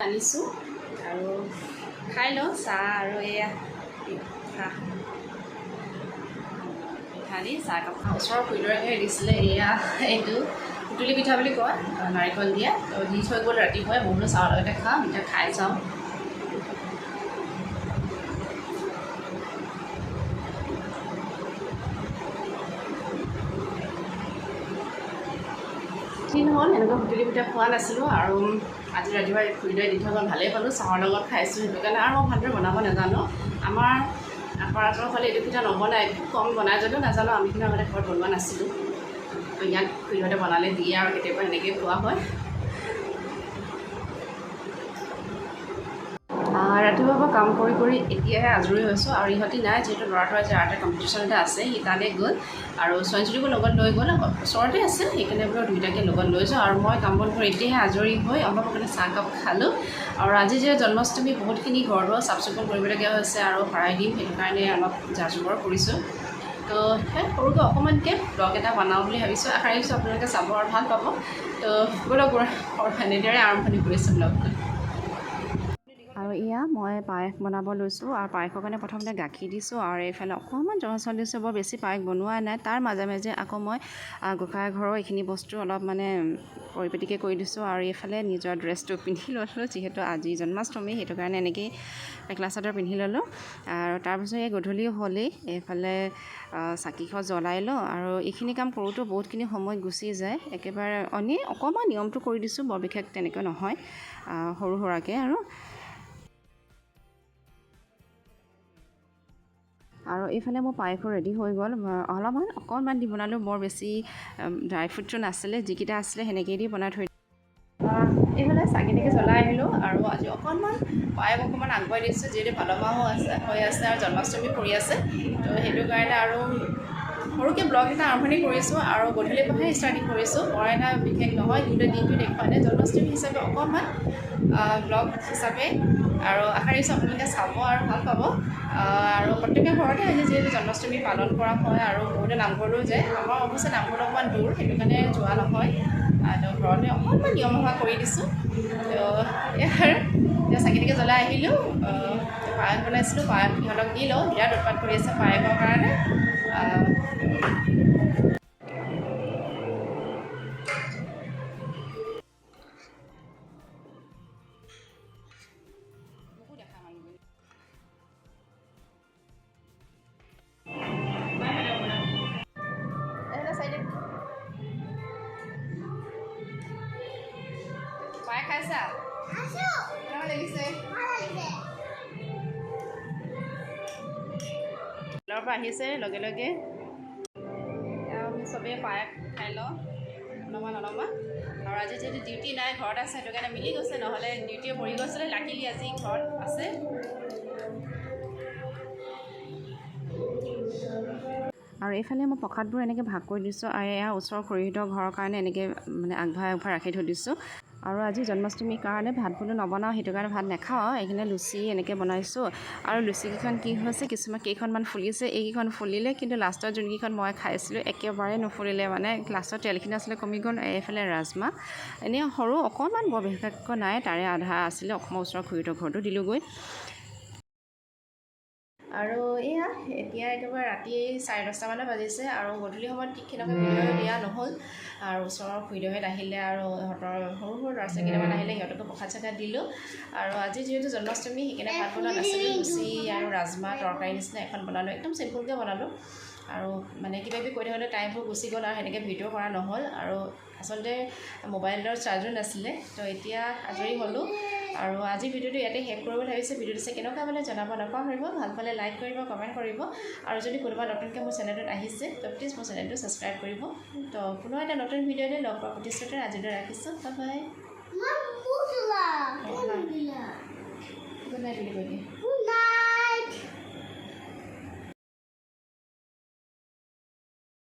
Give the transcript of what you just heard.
আনিছোঁ আৰু খাই লওঁ চাহ আৰু এয়া পিঠা। পিঠা দি চাহ কাপ খাওঁ। ওচৰৰ খুৰীদৰে দিছিলে এয়া এইটো সুতুলি পিঠা বুলি কয় নাৰিকল দিয়া। দি থৈ গ'ল ৰাতিপুৱাই বোলো চাহৰ লগতে খাম এতিয়া খাই চাওঁ দিন হ'ল এনেকুৱা সুতুলি পিঠা খোৱা নাছিলোঁ আৰু আজি ৰাতিপুৱা খুৰীদৰে দি থৈ গ'ল ভালেই পালোঁ চাহৰ লগত খাইছোঁ সেইটো কাৰণে আৰু মই ভালদৰে বনাব নাজানো। আমাৰ আপাৰাতৰ ফালে এইটো পিঠা নবনায় খুব কম বনাই যদিও নাজানো আমি কিন্তু আগতে ঘৰত বনোৱা নাছিলোঁ। ইয়াত খুৰীহঁতে বনালে দিয়ে আৰু কেতিয়াবা সেনেকৈয়ে খোৱা হয়। ৰাতিপুৱাৰ পৰা কাম কৰি কৰি এতিয়াহে আজৰি হৈছোঁ আৰু ইহঁতি নাই যিহেতু ল'ৰাটো আজি আৰ্টৰ কম্পিটিশ্যন এটা আছে সি তালৈ গ'ল আৰু ছোৱালীজনীকো লগত লৈ গ'ল ওচৰতে আছে সেইকাৰণে বোলো দুইটাকে লগত লৈ যাওঁ আৰু মই কাম বন কৰি এতিয়াহে আজৰি হৈ অলপ কাৰণে চাহকাপ খালোঁ আৰু আজি যে জন্মাষ্টমী বহুতখিনি ঘৰ দুৱাৰ চাফ চিকুণ কৰিবলগীয়া হৈছে আৰু শৰাই দিম সেইটো কাৰণে অলপ যা যোগাৰ কৰিছোঁ। তো সেই সৰুকৈ অকণমানকৈ ব্লগ এটা বনাওঁ বুলি ভাবিছোঁ আশা ৰাখিছোঁ আপোনালোকে চাব আৰু ভাল পাব। তো ব'লক এনেদৰে আৰম্ভণি কৰিছোঁ ব্লগটো। আৰু এয়া মই পায়স বনাব লৈছোঁ আৰু পায়সৰ কাৰণে প্ৰথমতে গাখীৰ দিছোঁ আৰু এইফালে অকণমান জহা চাউল দিছোঁ বৰ বেছি পায়স বনোৱা নাই। তাৰ মাজে মাজে আকৌ মই গোঁসাই ঘৰৰ এইখিনি বস্তু অলপ মানে পৰিপাটিকৈ কৰি দিছোঁ আৰু এইফালে নিজৰ ড্ৰেছটো পিন্ধি ল'লোঁ যিহেতু আজি জন্মাষ্টমী সেইটো কাৰণে এনেকৈয়ে মেখেলা চাদৰ পিন্ধি ল'লোঁ। আৰু তাৰপিছত এই গধূলি হ'লেই এইফালে চাকিখন জ্বলাই লওঁ আৰু এইখিনি কাম কৰোঁতেও বহুতখিনি সময় গুচি যায়। একেবাৰে এনেই অকণমান নিয়মটো কৰি দিছোঁ বৰ বিশেষ তেনেকৈ নহয় সৰু সুৰাকৈ আৰু আৰু এইফালে মোৰ পায়সো ৰেডি হৈ গ'ল। অলপমান অকণমান দি বনালোঁ। বৰ বেছি ড্ৰাই ফ্ৰুটটো নাছিলে। যিকেইটা আছিলে সেনেকেই দি বনাই থৈ এইফালে চাকিটাকে জ্বলাই আহিলোঁ আৰু আজি অকণমান পায়স অকণমান আগুৱাই দিছোঁ যিহেতু ভাদ মাহো আছে হৈ আছে আৰু জন্মাষ্টমী পৰি আছে। তো সেইটো কাৰণে আৰু সৰুকৈ ব্লগ এটা আৰম্ভণি কৰিছোঁ আৰু গধূলিৰ পৰাহে ষ্টাৰ্টিং কৰিছোঁ। বৰ এটা বিশেষ নহয় গোটেই দিনটো দেখুওৱা নাই। জন্মাষ্টমী হিচাপে অকণমান ব্লগ হিচাপে আৰু আশা ৰাখিছোঁ আপোনালোকে চাব আৰু ভাল পাব। আৰু প্ৰত্যেকে ঘৰতে আজি যিহেতু জন্মাষ্টমী পালন কৰা হয় আৰু বহুতে নামঘৰলৈও যায়। আমাৰ অৱশ্যে নামঘৰটো অকণমান দূৰ সেইটো কাৰণে যোৱা নহয়। আৰু ঘৰতে অকণমান নিয়ম সেৱা কৰি দিছোঁ। তো এতিয়া চাকিটাকে জ্বলাই আহিলোঁ। আহ, পায়স বনাইছিলোঁ পায়স সিহঁতক দি লওঁ। বিৰাট উৎপাত কৰি আছে পায়সৰ কাৰণে। কেনেকুৱা লাগিছে স্কুলৰ পৰা আহিছে লগে লগে এতিয়া আমি চবেই পায়স খাই লওঁ অলপমান অলপমান আৰু আজি যিহেতু ডিউটি নাই ঘৰত আছে সেইটো কাৰণে মিলি গৈছে নহ'লে ডিউটিয়ে পৰি গৈছিলে লাকিলি আজি ঘৰত আছে আৰু এইফালে মই প্ৰসাদবোৰ এনেকৈ ভাগ কৰি দিছোঁ আৰু এয়া ওচৰৰ খুৰীহঁতৰ ঘৰৰ কাৰণে এনেকৈ মানে আগবঢ়াই আগবঢ়াই ৰাখি থৈ দিছোঁ। আৰু আজি জন্মাষ্টমীৰ কাৰণে ভাত বোলো নবনাওঁ সেইটো কাৰণে ভাত নাখাওঁ এইখিনি লুচি এনেকৈ বনাইছোঁ। আৰু লুচিকেইখন কি হৈছে কিছুমান কেইখনমান ফুলিছে এইকেইখন ফুলিলে কিন্তু লাষ্টত যোনকেইখন মই খাইছিলোঁ একেবাৰে নুফুলিলে মানে লাষ্টত তেলখিনি আছিলে কমি গ'ল এইফালে ৰাজমাহ এনেই সৰু অকণমান বৰ বিশেষকৈ নাই তাৰে আধা আছিলে অসমৰ ওচৰৰ খুৰীহঁতৰ ঘৰতো দিলোঁগৈ। আৰু এয়া এতিয়া একেবাৰে ৰাতি চাৰে দহটামানে বাজিছে আৰু গধূলি সময়ত ঠিকখিনকৈ ভিডিঅ' দিয়া নহ'ল। আৰু ওচৰৰ খুৰীদেউহেঁত আহিলে আৰু ইহঁতৰ সৰু সৰু ল'ৰা ছোৱালী কেইটামান আহিলে সিহঁতকো প্ৰসাদ চসাদ দিলোঁ। আৰু আজি যিহেতু জন্মাষ্টমী সেইকাৰণে ভাত বনোৱা নাছিলোঁ লুচি আৰু ৰাজমাহ তৰকাৰী নিচিনা এখন বনালোঁ একদম চিম্পুলকৈ বনালোঁ। আৰু মানে কিবা কিবি কৈ থাকোঁতে টাইমবোৰ গুচি গ'ল আৰু সেনেকৈ ভিডিঅ' কৰা নহ'ল। আৰু আচলতে মোবাইলৰ চাৰ্জো নাছিলে তো এতিয়া আজৰি হ'লোঁ। আৰু আজি ভিডিঅ'টো ইয়াতে শেষ কৰিব ভাবিছোঁ। ভিডিঅ'টো চাই কেনেকুৱা মানে জনাব নাপাহৰিব ভাল পালে লাইক কৰিব কমেণ্ট কৰিব। আৰু যদি কোনোবা নতুনকৈ মোৰ চেনেলটোত আহিছে তো প্লিজ মোৰ চেনেলটো ছাবস্ক্ৰাইব কৰিব। তো পুনৰ এটা নতুন ভিডিঅ'তে লগ পোৱা প্ৰতিশ্ৰুতি আজিলৈ ৰাখিছোঁ। বাই বাই গুড নাইট বুলি কৈ দিয়ে